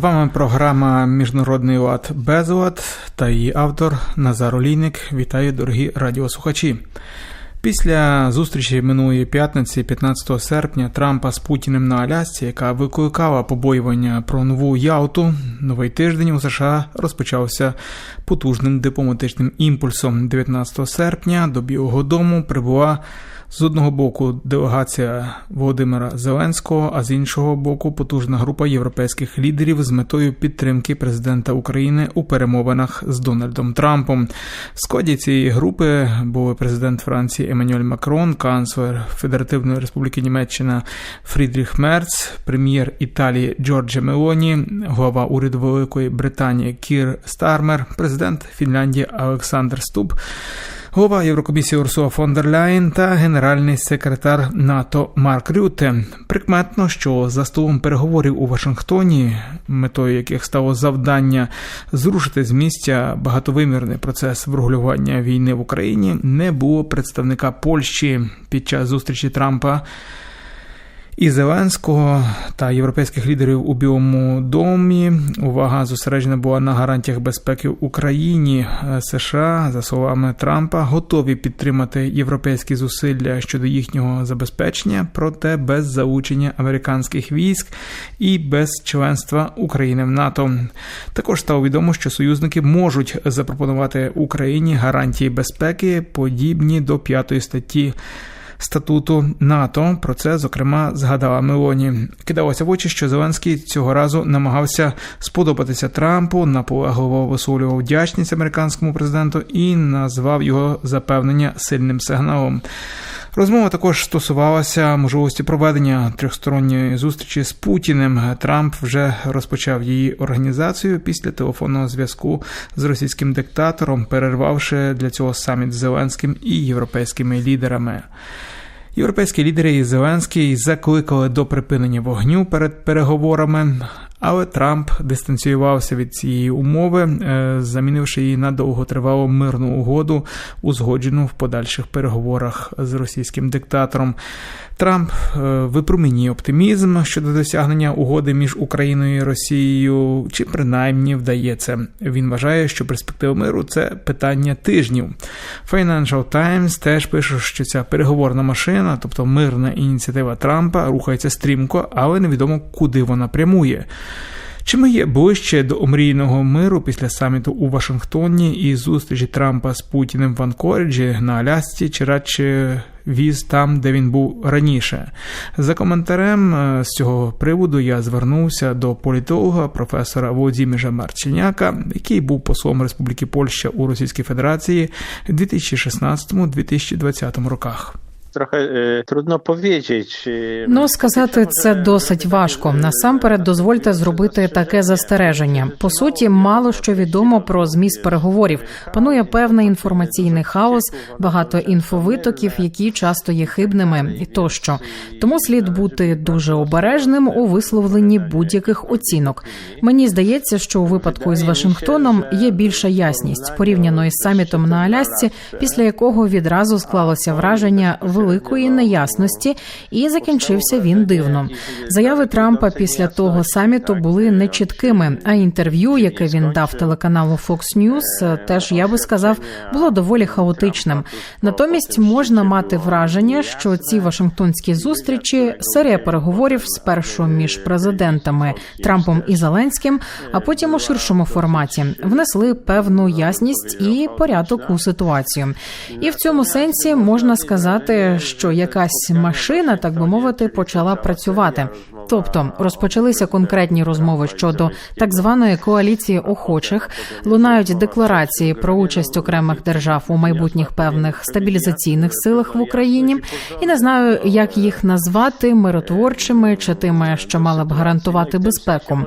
вами програма Міжнародний лад без лад та її автор Назар Олійник. Вітаю, дорогі радіослухачі. Після зустрічі минулої п'ятниці, 15 серпня, Трампа з Путіним на Алясці, яка викликала побоювання про нову Ялту, новий тиждень у США розпочався потужним дипломатичним імпульсом. 19 серпня до Білого Дому прибула з одного боку делегація Володимира Зеленського, а з іншого боку потужна група європейських лідерів з метою підтримки президента України у перемовинах з Дональдом Трампом. В складі цієї групи були президент Франції Еммануель Макрон, канцлер Федеративної Республіки Німеччина Фрідріх Мерц, прем'єр Італії Джорджа Мелоні, глава уряду Великої Британії Кір Стармер, президент Фінляндії Олександр Стуб голова Єврокомісії Урсула фон дер Ляєн та генеральний секретар НАТО Марк Рюте. Прикметно, що за столом переговорів у Вашингтоні, метою яких стало завдання зрушити з місця багатовимірний процес врегулювання війни в Україні, не було представника Польщі під час зустрічі Трампа і Зеленського та європейських лідерів у Білому домі. Увага зосереджена була на гарантіях безпеки Україні. США, за словами Трампа, готові підтримати європейські зусилля щодо їхнього забезпечення, проте без залучення американських військ і без членства України в НАТО. Також стало відомо, що союзники можуть запропонувати Україні гарантії безпеки, подібні до п'ятої статті статуту НАТО. Про це зокрема згадала Мелоні. Кидалося в очі, що Зеленський цього разу намагався сподобатися Трампу, наполегливо висловлював вдячність американському президенту і назвав його запевнення сильним сигналом. Розмова також стосувалася можливості проведення трьохсторонньої зустрічі з Путіним. Трамп вже розпочав її організацію після телефонного зв'язку з російським диктатором, перервавши для цього саміт з Зеленським і європейськими лідерами. Європейські лідери і Зеленський закликали до припинення вогню перед переговорами, але Трамп дистанціювався від цієї умови, е, замінивши її на довготривалу мирну угоду, узгоджену в подальших переговорах з російським диктатором. Трамп е, випромінює оптимізм щодо досягнення угоди між Україною і Росією, чи принаймні вдається. Він вважає, що перспектива миру це питання тижнів. Financial Times теж пише, що ця переговорна машина, тобто мирна ініціатива Трампа, рухається стрімко, але невідомо куди вона прямує. Чи ми є ближче до омрійного миру після саміту у Вашингтоні і зустрічі Трампа з Путіним в Анкориджі на Алясці, чи радше віз там, де він був раніше? За коментарем з цього приводу я звернувся до політолога професора Володимира Марченяка, який був послом Республіки Польща у Російській Федерації в 2016-2020 роках. E, trudno powiedzieć. e, Ну сказати це досить важко. Насамперед, дозвольте зробити таке застереження. По суті, мало що відомо про зміст переговорів. Панує певний інформаційний хаос, багато інфовитоків, які часто є хибними, і тощо. Тому слід бути дуже обережним у висловленні будь-яких оцінок. Мені здається, що у випадку із Вашингтоном є більша ясність порівняно із самітом на Алясці, після якого відразу склалося враження великої неясності, і закінчився він дивно. Заяви Трампа після того саміту були нечіткими. А інтерв'ю, яке він дав телеканалу Fox News, теж я би сказав, було доволі хаотичним. Натомість можна мати враження, що ці Вашингтонські зустрічі серія переговорів спершу між президентами Трампом і Зеленським, а потім у ширшому форматі внесли певну ясність і порядок у ситуацію. І в цьому сенсі можна сказати, що якась машина, так би мовити, почала працювати. Тобто розпочалися конкретні розмови щодо так званої коаліції охочих, лунають декларації про участь окремих держав у майбутніх певних стабілізаційних силах в Україні, і не знаю, як їх назвати миротворчими чи тими, що мали б гарантувати безпеку.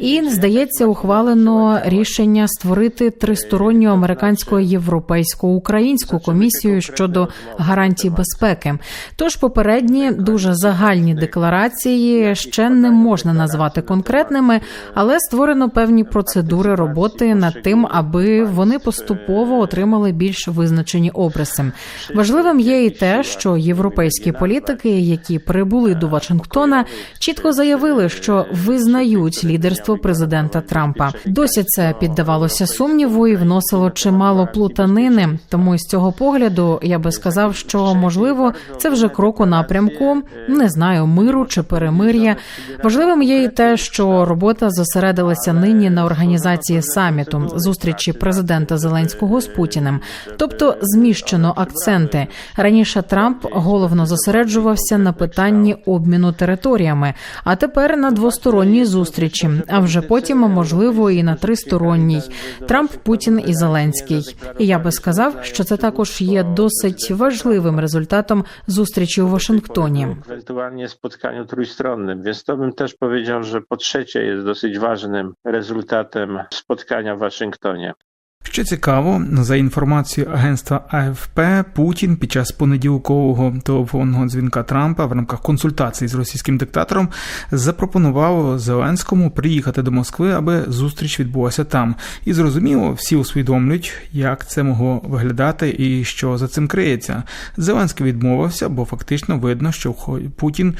І здається, ухвалено рішення створити тристоронню американсько-європейсько-українську комісію щодо гарантій безпеки. Тож попередні дуже загальні декларації ще не можна назвати конкретними, але створено певні процедури роботи над тим, аби вони поступово отримали більш визначені обриси. Важливим є і те, що європейські політики, які прибули до Вашингтона, чітко заявили, що визнають лідерство президента Трампа. Досі це піддавалося сумніву і вносило чимало плутанини. Тому з цього погляду я би сказав, що можливо це вже крок у напрямку не знаю миру чи перемир'я. Важливим є і те, що робота зосередилася нині на організації саміту зустрічі президента Зеленського з Путіним, тобто зміщено акценти. Раніше Трамп головно зосереджувався на питанні обміну територіями, а тепер на двосторонній зустрічі. А вже потім, можливо, і на тристоронній Трамп, Путін і Зеленський. І я би сказав, що це також є dosить важливим результатом зустрічі у Вашингтоні. Ewentualnie spotkaniu trójstronnym, więc to bym też powiedział, że po trzecie jest dosyć ważnym rezultatem spotkania w Waszyngtonie. Що цікаво, за інформацією агентства АФП, Путін під час понеділкового телефонного дзвінка Трампа в рамках консультацій з російським диктатором запропонував Зеленському приїхати до Москви, аби зустріч відбулася там. І зрозуміло, всі усвідомлюють, як це могло виглядати і що за цим криється. Зеленський відмовився, бо фактично видно, що Путін.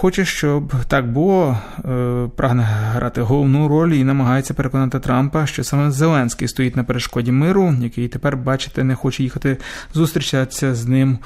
Хоче, щоб так було, е, прагне грати головну роль і намагається переконати Трампа, що саме Зеленський стоїть на перешкоді миру, який тепер, бачите, не хоче їхати зустрічатися з ним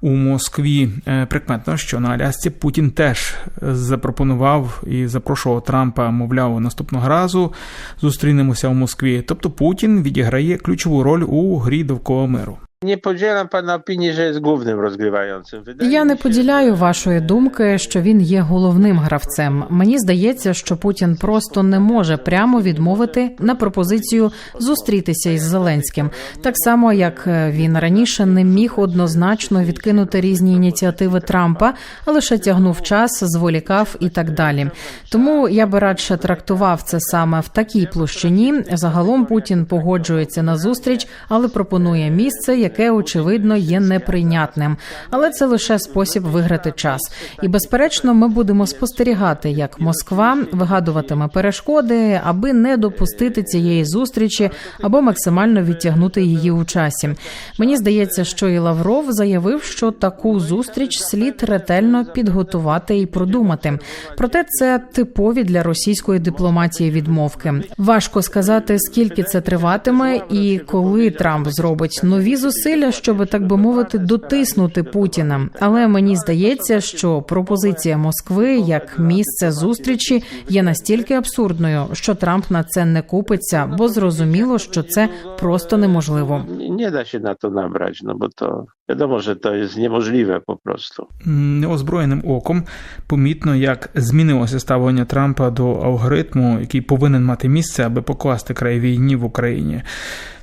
у Москві. Е, Прикметно, що на Алясці Путін теж запропонував і запрошував Трампа, мовляв, наступного разу зустрінемося у Москві. Тобто Путін відіграє ключову роль у грі довкола миру. Nie podzielam pana opinii, że jest głównym rozgrywającym. Wydaje Я не поділяю вашої думки, що він є головним гравцем. Мені здається, що Путін просто не може прямо відмовити на пропозицію зустрітися із Зеленським, так само як він раніше не міг однозначно відкинути різні ініціативи Трампа, а лише тягнув час, зволікав і так далі. Тому я би радше трактував це саме в такій площині. Загалом Путін погоджується на зустріч, але пропонує місце, яке очевидно є неприйнятним. Але це лише спосіб виграти час. І безперечно, ми будемо спостерігати, як Москва вигадуватиме перешкоди, аби не допустити цієї зустрічі або максимально відтягнути її у часі. Мені здається, що і Лавров заявив, що таку зустріч слід ретельно підготувати і продумати. Проте це типові для російської дипломатії відмовки. Важко сказати, скільки це триватиме, і коли Трамп зробить нові зусилля, щоб так би мовити, дотиснути Путіна. Але мені здається, що пропозиція Москви як місце зустрічі є настільки абсурдною, що Трамп на це не купиться, бо зрозуміло, що це просто неможливо. da się na to nabrać, no bo to wiadomo, że to jest niemożliwe po prostu. Неозброєним оком помітно, як змінилося ставлення Трампа до алгоритму, який повинен мати місце, аби покласти край війні в Україні.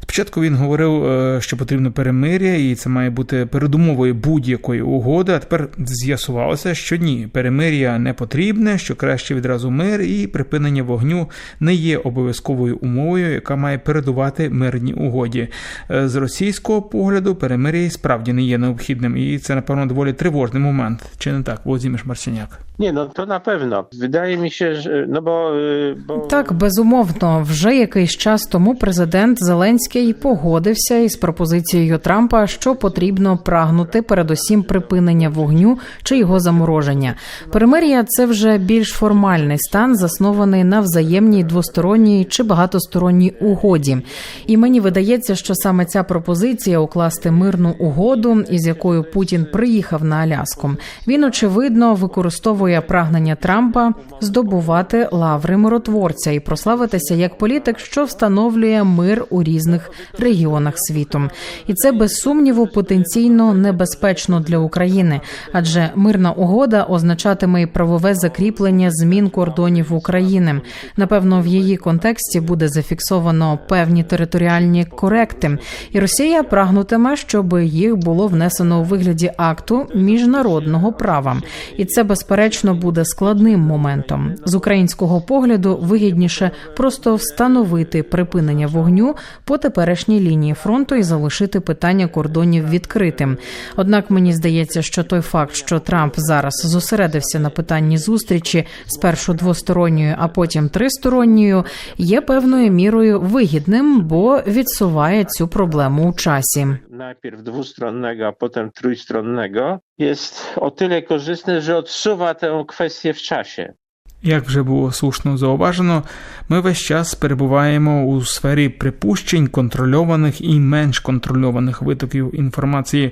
Спочатку він говорив, е, що потрібно перемир'я, і це має бути передумовою будь-якої угоди. А тепер з'ясувалося, що ні, перемир'я не потрібне, що краще відразу мир, і припинення вогню не є обов'язковою умовою, яка має передувати мирній угоді. Е, З російського погляду перемир'я справді не є необхідним, і це напевно доволі тривожний момент. Чи не так, Володимир Марсіняк? Nie, no to na pewno. Wydaje mi się, że no bo, Так, безумовно, вже якийсь час тому президент Зеленський погодився із пропозицією Трампа, що потрібно прагнути передусім припинення вогню чи його замороження. Перемир'я це вже більш формальний стан, заснований на взаємній двосторонній чи багатосторонній угоді. І мені видається, що саме ця пропозиція укласти мирну угоду, із якою Путін приїхав на Аляску, він очевидно використовує прагнення Трампа здобувати лаври миротворця і прославитися як політик, що встановлює мир у різних регіонах світу. І це без сумніву потенційно небезпечно для України, адже мирна угода означатиме і правове закріплення змін кордонів України. Напевно, в її контексті буде зафіксовано певні територіальні коректи, і Росія прагнутиме, щоб їх було внесено у вигляді акту міжнародного права, і це безперечно буде складним моментом з українського погляду. Вигідніше просто встановити припинення вогню по тепер теперішній лінії фронту і залишити питання кордонів відкритим. Однак мені здається, що той факт, що Трамп зараз зосередився на питанні зустрічі спершу двосторонньою, а потім тристоронньою, є певною мірою вигідним, бо відсуває цю проблему у часі. najpierw dwustronnego, a potem trójstronnego, jest o tyle korzystny, że odsuwa tę kwestię w czasie. Як вже було слушно зауважено, ми весь час перебуваємо у сфері припущень контрольованих і менш контрольованих витоків інформації.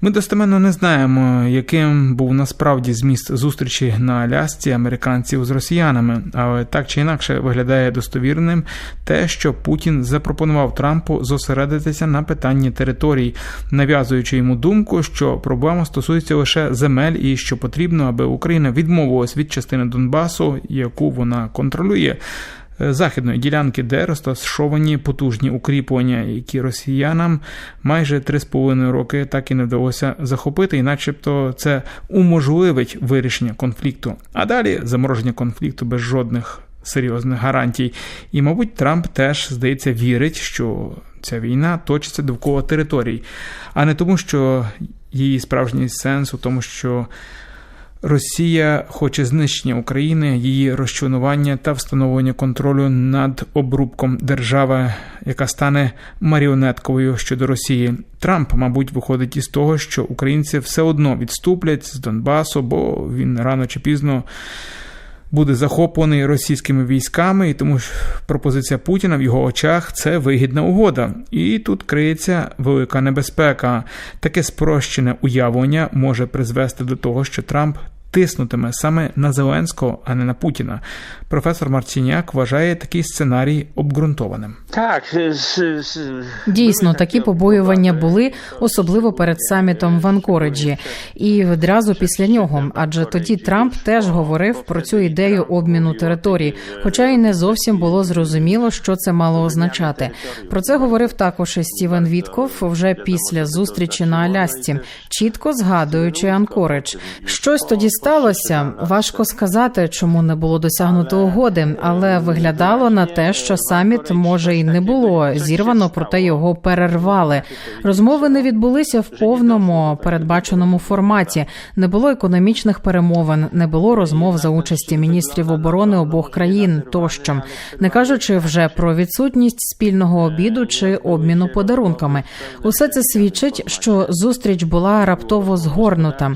Ми достеменно не знаємо, яким був насправді зміст зустрічі на Алясці американців з росіянами, але так чи інакше виглядає достовірним те, що Путін запропонував Трампу зосередитися на питанні територій, нав'язуючи йому думку, що проблема стосується лише земель і що потрібно, аби Україна відмовилась від частини Донбасу яку вона контролює. е, Західної ділянки, де розташовані потужні укріплення, які росіянам майже 3,5 роки так і не вдалося захопити, і начебто це уможливить вирішення конфлікту. А далі замороження конфлікту без жодних серйозних гарантій. І, мабуть, Трамп теж здається вірить, що ця війна точиться довкола територій, а не тому, що її справжній сенс у тому, що. Росія хоче знищення України, її розчленування та встановлення контролю над обрубком держави, яка стане маріонетковою щодо Росії. Трамп, мабуть, виходить із того, що українці все одно відступлять з Донбасу, бо він рано чи пізно. Буде захоплений російськими військами, і тому ж пропозиція Путіна в його очах це вигідна угода. І тут криється велика небезпека. Таке спрощене уявлення може призвести до того, що Трамп тиснутиме саме на Зеленського, а не на Путіна. Професор Марціняк вважає такий сценарій обґрунтованим. Z, Дійсно, такі побоювання були, особливо перед самітом в Анкориджі, і відразу після нього. Адже тоді Трамп теж говорив про цю ідею обміну територій, хоча й не зовсім було зрозуміло, що це мало означати. Про це говорив також і Стівен Вітков вже після зустрічі на Алясці, чітко згадуючи Анкоридж. Щось тоді сталося. Важко сказати, чому не було досягнуто угоди, але виглядало на те, що саміт може й не було зірвано, проте його перервали. Розмови не відбулися в повному передбаченому форматі. Не було економічних перемовин, не було розмов за участі міністрів оборони обох країн тощо, не кажучи вже про відсутність спільного обіду чи обміну подарунками. Усе це свідчить, що зустріч була раптово згорнута.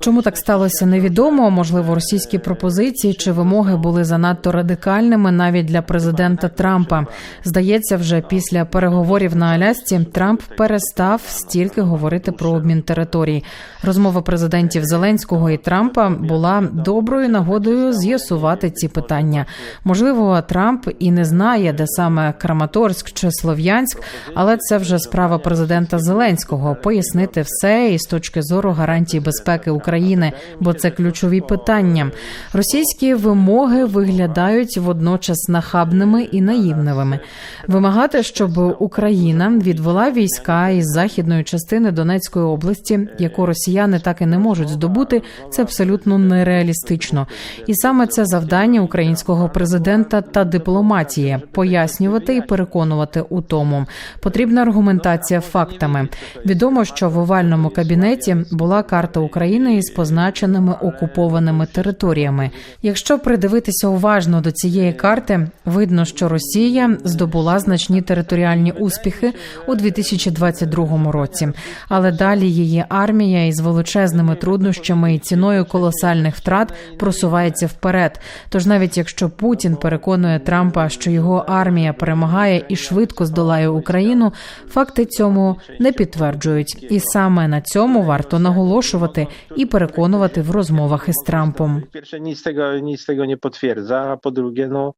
Чому так сталося, невідомо. Можливо, російські пропозиції чи вимоги були занадто радикальними навіть для президента Трампа. Здається, вже після переговорів на Алясці Трамп перестав стільки говорити про обмін територій. Розмова президентів Зеленського і Трампа була доброю нагодою з'ясувати ці питання. Можливо, Трамп і не знає, де саме Краматорськ чи Слов'янськ, але це вже справа президента Зеленського пояснити все і з точки зору гарантій безпеки України, бо це ключові питання. Російські вимоги виглядають водночас нахабними і наївними. Вимагати, щоб Україна відвела війська із західної частини Донецької області, яку росіяни так і не можуть здобути, це абсолютно нереалістично. І саме це завдання українського президента та дипломатії пояснювати і переконувати у тому. Потрібна аргументація фактами. Відомо, що в овальному кабінеті була карта України із позначеними окупованими територіями. Якщо придивитися уважно до цієї карти, видно, що Росія здобула значні територіальні успіхи у 2022 році, але далі її армія із величезними труднощами і ціною колосальних втрат просувається вперед. Тож, навіть якщо Путін переконує Трампа, що його армія перемагає і швидко здолає Україну, факти цьому не підтверджують, і саме на цьому варто наголошувати і переконувати в rozmowach z Trumpem. Po pierwsze, nic tego, nic tego nie potwierdza, a po drugie, no,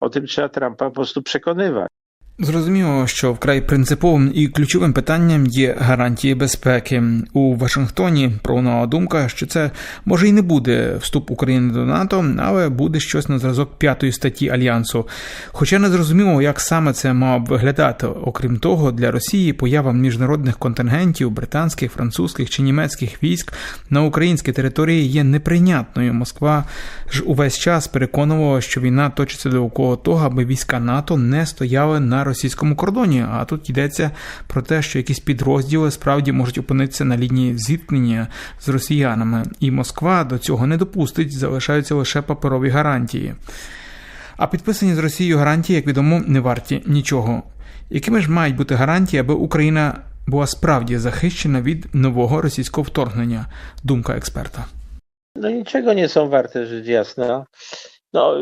o tym trzeba Trumpa po prostu przekonywać. Зрозуміло, що вкрай принциповим і ключовим питанням є гарантії безпеки у Вашингтоні. Пролунала думка, що це може і не буде вступ України до НАТО, але буде щось на зразок п'ятої статті альянсу. Хоча не зрозуміло, як саме це мало б виглядати. Окрім того, для Росії поява міжнародних контингентів британських, французьких чи німецьких військ на українській території є неприйнятною. Москва ж увесь час переконувала, що війна точиться довкола того, аби війська НАТО не стояли на російському кордоні. А тут йдеться про те, що якісь підрозділи справді можуть опинитися на лінії зіткнення з росіянами, і Москва до цього не допустить, залишаються лише паперові гарантії. А підписані з Росією гарантії, як відомо, не варті нічого. Якими ж мають бути гарантії, аби Україна була справді захищена від нового rosійського вторгнення? Думка експерта. No niczego nie są warte, rzecz jasna. No,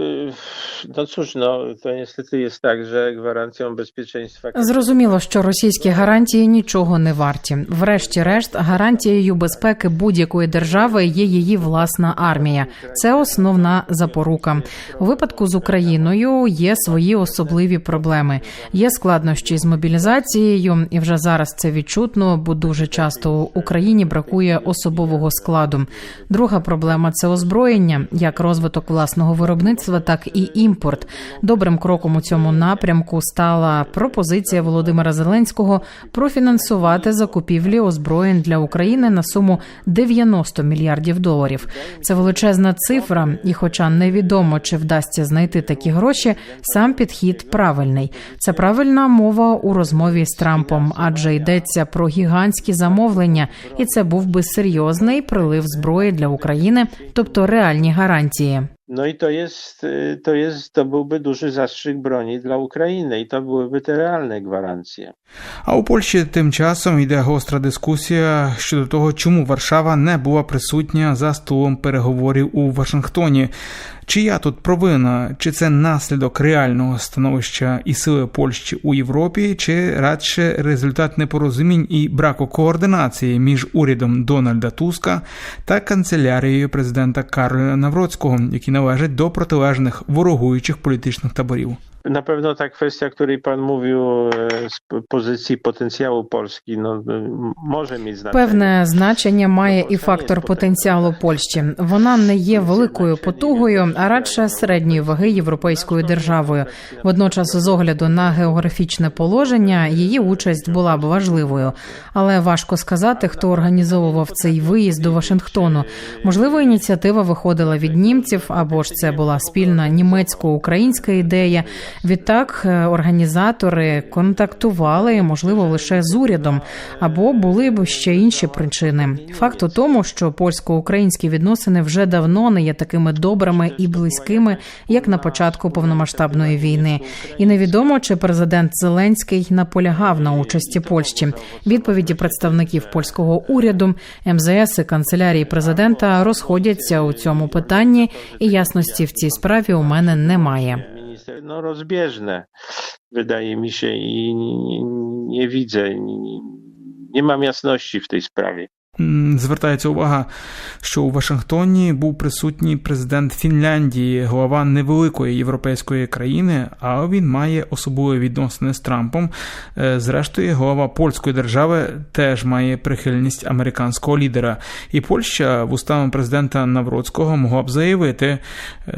no cóż, no, to niestety jest tak, że gwarancją bezpieczeństwa... Зрозуміло, що російські гарантії нічого не варті. Врешті-решт, гарантією безпеки будь-якої держави є її власна армія. Це основна запорука. У випадку з Україною є свої особливі проблеми. Є складнощі з мобілізацією, і вже зараз це відчутно, бо дуже часто у Україні бракує особового складу. Друга проблема це озброєння, як розвиток власного виробництва, так і імпорт. Добрим кроком у цьому напрямку стала пропозиція Володимира Зеленського профінансувати закупівлі озброєнь для України на суму 90 мільярдів доларів. Це величезна цифра, і, хоча невідомо чи вдасться знайти такі гроші, сам підхід правильний. Це правильна мова у розмові з Трампом, адже йдеться про гігантські замовлення, і це був би серйозний прилив зброї для України, тобто реальні гарантії. No i to jest, y, to jest, to byłby duży zastrzyk broni dla Ukrainy i to byłyby te realne gwarancje. А у Польщі тим часом йде гостра дискусія щодо того, чому Варшава не була присутня за столом переговорів у Вашингтоні. Чия тут провина? Чи це наслідок реального становища і сили Польщі у Європі, чи радше результат непорозумінь і браку координації між урядом Дональда Туска та канцелярією президента Карла Навроцького, які належать до протилежних ворогуючих політичних таборів? Na pewno ta kwestia, o której Pan mówił e, z pozycji potencjału Polski, no, może mieć znaczenie. Певне значення має і фактор потенціалу Польщі. Вона не є великою потугою, а радше середньої ваги європейською державою. Водночас, з огляду на географічне положення, її участь була б важливою. Але важко сказати, хто організовував цей виїзд до Вашингтону. Можливо, ініціатива виходила від німців, або ж це була спільна німецько-українська ідея. Відтак е, організатори контактували, можливо, лише з урядом, або були б ще інші причини. Факт у тому, що польсько-українські відносини вже давно не є такими добрими і близькими, як на початку повномасштабної війни. І невідомо, чи президент Зеленський наполягав на участі Польщі. Відповіді представників польського уряду, МЗС і канцелярії президента розходяться у цьому питанні, і ясності в цій справі у мене немає. Minister, no rozbieżne, wydaje mi się, i nie, nie widzę, nie, nie mam jasności w tej sprawie. Звертається увага, що у Вашингтоні був присутній президент Фінляндії, глава невеликої європейської країни, а він має особливі відносини з Трампом. Е, Зрештою, голова польської держави теж має прихильність американського лідера. І Польща вустами президента Навроцького могла б заявити: е,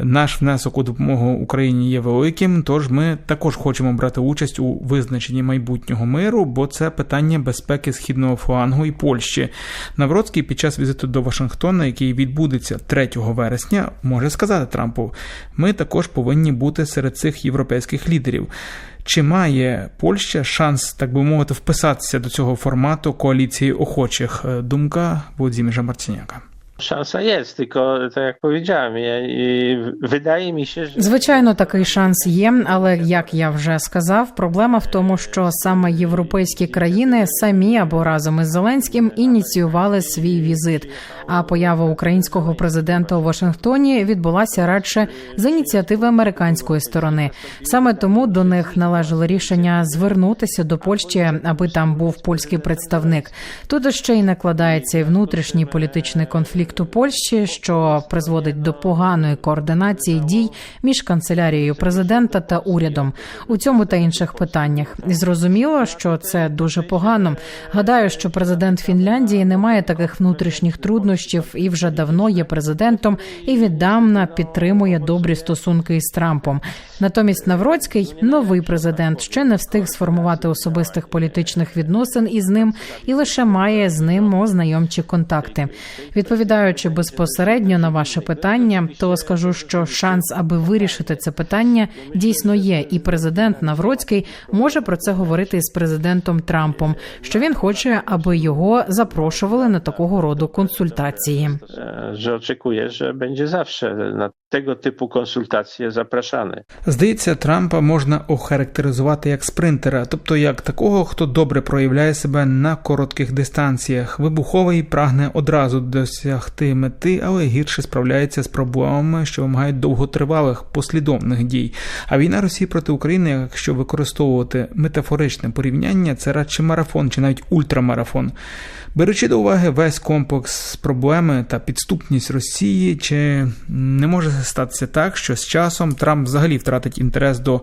наш внесок у допомогу Україні є великим, тож ми також хочемо брати участь у визначенні майбутнього миру, бо це питання безпеки східного флангу і Польщі. Навроцький під час візиту до Вашингтона, який відбудеться 3 вересня, може сказати Трампу: ми також повинні бути серед цих європейських лідерів. Чи має Польща шанс, так би мовити, вписатися до цього формату коаліції охочих? Е, Думка Володимира Марціняка. Szansa jest, tylko tak jak powiedziałem, ja, wydaje mi się, że Звичайно, такий шанс є, але як я вже сказав, проблема в тому, що саме європейські країни самі або разом із Зеленським ініціювали свій візит. А поява українського президента у Вашингтоні відбулася радше з ініціативи американської сторони. Саме тому до них належало рішення звернутися до Польщі, аби там був польський представник. Тут ще й накладається і внутрішній політичний конфлікт у Польщі, що призводить до поганої координації дій між канцелярією президента та урядом у цьому та інших питаннях. І зрозуміло, що це дуже погано. Гадаю, що президент Фінляндії не має таких внутрішніх труднощів і вже давно є президентом і віддавна підтримує добрі стосунки із Трампом. Натомість Навроцький, новий президент, ще не встиг сформувати особистих політичних відносин із ним і лише має з ним ознайомчі контакти. Відповідає Відповідаючи безпосередньо на ваше питання, то скажу, що шанс, аби вирішити це питання, дійсно є, і президент Навроцький може про це говорити з президентом Трампом, що він хоче, аби його запрошували на такого роду консультації. Очікує, że będzie zawsze na tego typu konsultacje zapraszany. Здається, Трампа можна охарактеризувати як спринтера, тобто як такого, хто добре проявляє себе на коротких дистанціях, вибуховий прагне одразу досягти мети, але гірше справляється з проблемами, що вимагають довготривалих послідовних дій. А війна Росії проти України, якщо використовувати метафоричне порівняння, це радше марафон чи навіть ультрамарафон. Беручи до уваги весь комплекс проблеми та підступність Росії, чи не може статися так, що з часом Трамп взагалі втратить інтерес до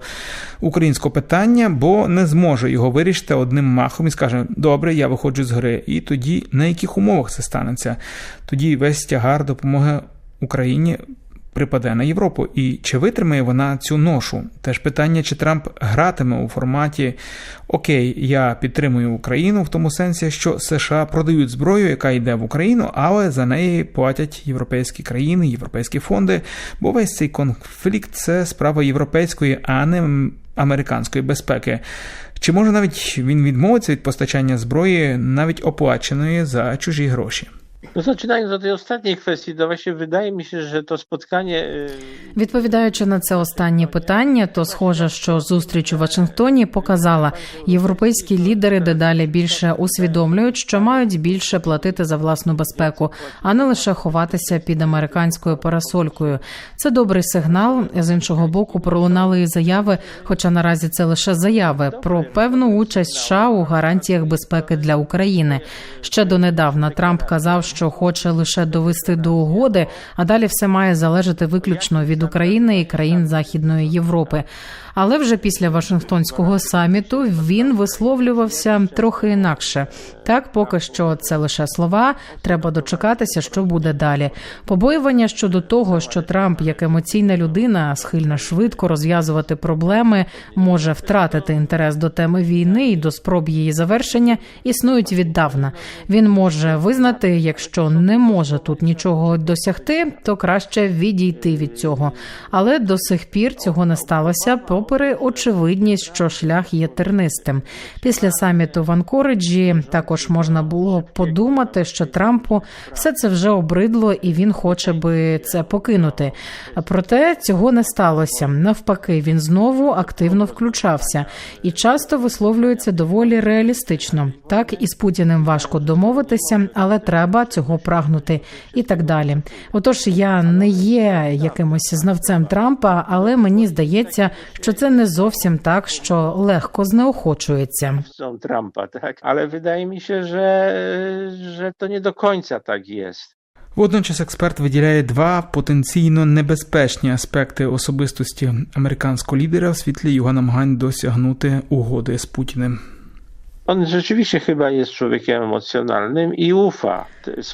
українського питання, бо не зможе його вирішити одним махом і скаже: Добре, я виходжу з гри. І тоді на яких умовах це станеться? Тоді весь тягар допомоги Україні припаде на Європу. І чи витримає вона цю ношу? Теж питання, чи Трамп гратиме у форматі Окей, я підтримую Україну в тому сенсі, що США продають зброю, яка йде в Україну, але за неї платять європейські країни, європейські фонди. Бо весь цей конфлікт це справа європейської, а не американської безпеки. Чи може навіть він відмовиться від постачання зброї, навіть оплаченої за чужі гроші? No zaczynając od tej ostatniej kwestii, to właśnie wydaje mi się, że to spotkanie Відповідаючи на це останнє питання, то схоже, що зустріч у Вашингтоні показала, європейські лідери дедалі більше усвідомлюють, що мають більше платити за власну безпеку, а не лише ховатися під американською парасолькою. Це добрий сигнал. З іншого боку, пролунали і заяви, хоча наразі це лише заяви про певну участь США у гарантіях безпеки для України. Ще донедавна Трамп казав, що хоче лише довести до угоди, а далі все має залежати виключно від України і країн Західної Європи. Але вже після Вашингтонського саміту він висловлювався трохи інакше. Так, поки що це лише слова. Треба дочекатися, що буде далі. Побоювання щодо того, що Трамп, як емоційна людина, схильна швидко розв'язувати проблеми, може втратити інтерес до теми війни і до спроб її завершення, існують віддавна. Він може визнати, якщо не може тут нічого досягти, то краще відійти від цього. Але до сих пір цього не сталося, попри очевидність, що шлях є тернистим. Після саміту в Анкориджі також можна було подумати, що Трампу все це вже обридло, і він хоче би це покинути. Проте цього не сталося. Навпаки, він знову активно включався і часто висловлюється доволі реалістично. Так і з Путіним важко домовитися, але треба цього прагнути і так далі. Отож, я не є якимось знавцем Трампа, але мені здається, що це не зовсім так, що легко знеохочується. są так, але видає mi що że, że to nie do końca tak. Водночас експерт виділяє два потенційно небезпечні аспекти особистості американського лідера в світлі його намагань досягнути угоди з Путіним. On rzeczywiście chyba jest człowiekiem emocjonalnym i ufa.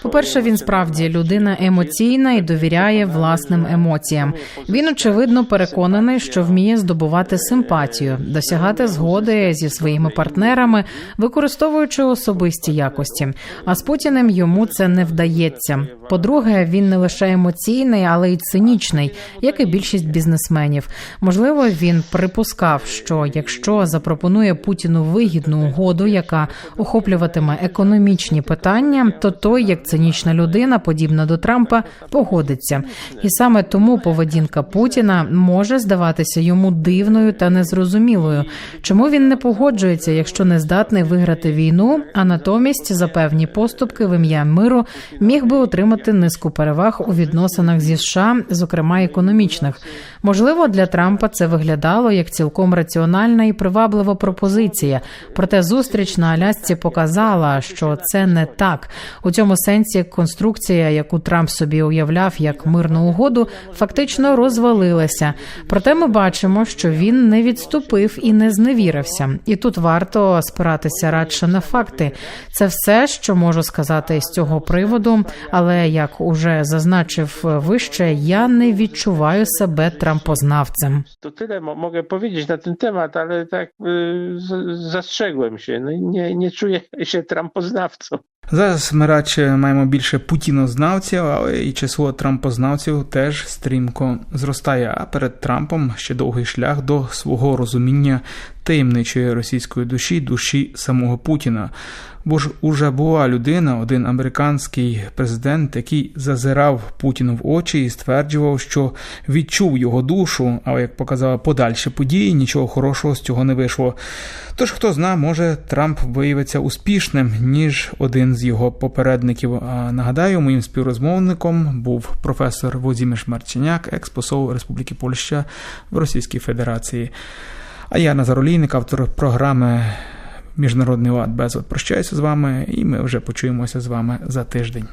По-перше, він справді людина емоційна і довіряє власним емоціям. Він очевидно переконаний, що вміє здобувати симпатію, досягати згоди зі своїми партнерами, використовуючи особисті якості. А з Путіним йому це не вдається. По-друге, він не лише емоційний, але й цинічний, як і більшість бізнесменів. Можливо, він припускав, що якщо запропонує Путіну вигідну угоду, яка охоплюватиме економічні питання, то той, як цинічна людина, подібна до Трампа, погодиться. І саме тому поведінка Путіна може здаватися йому дивною та незрозумілою. Чому він не погоджується, якщо не здатний виграти війну, а натомість за певні поступки в ім'я миру міг би отримати низку переваг у відносинах зі США, зокрема економічних. Можливо, для Трампа це виглядало як цілком раціональна і приваблива пропозиція. Проте зустріч на Алясці показала, що це не так. У цьому сенсі конструкція, яку Трамп собі уявляв як мирну угоду, фактично розвалилася. Проте ми бачимо, що він не відступив і не зневірився. І тут варто спиратися радше на факти. Це все, що можу сказати з цього приводу. Але як уже зазначив вище, я не відчуваю себе трампознавцем. Mogę powiedzieć na ten temat, ale tak y, z- zastrzegłem się. No, nie, nie czuję się Trumpoznawcą. Зараз ми радше маємо більше путінознавців, але і число трампознавців теж стрімко зростає. А перед Трампом ще довгий шлях до свого розуміння таємничої російської душі, душі самого Путіна. Бо ж уже була людина, один американський президент, який зазирав Путіну в очі і стверджував, що відчув його душу, але як показали подальші події, нічого хорошого з цього не вийшло. Тож хто зна, може Трамп виявиться успішним ніж один з його попередників. А нагадаю, моїм співрозмовником був професор Володимир Марченяк, експосол Республіки Польща в Російській Федерації. А я Назар Олійник, автор програми Міжнародний лад безлад прощаюся з вами, і ми вже почуємося з вами за тиждень.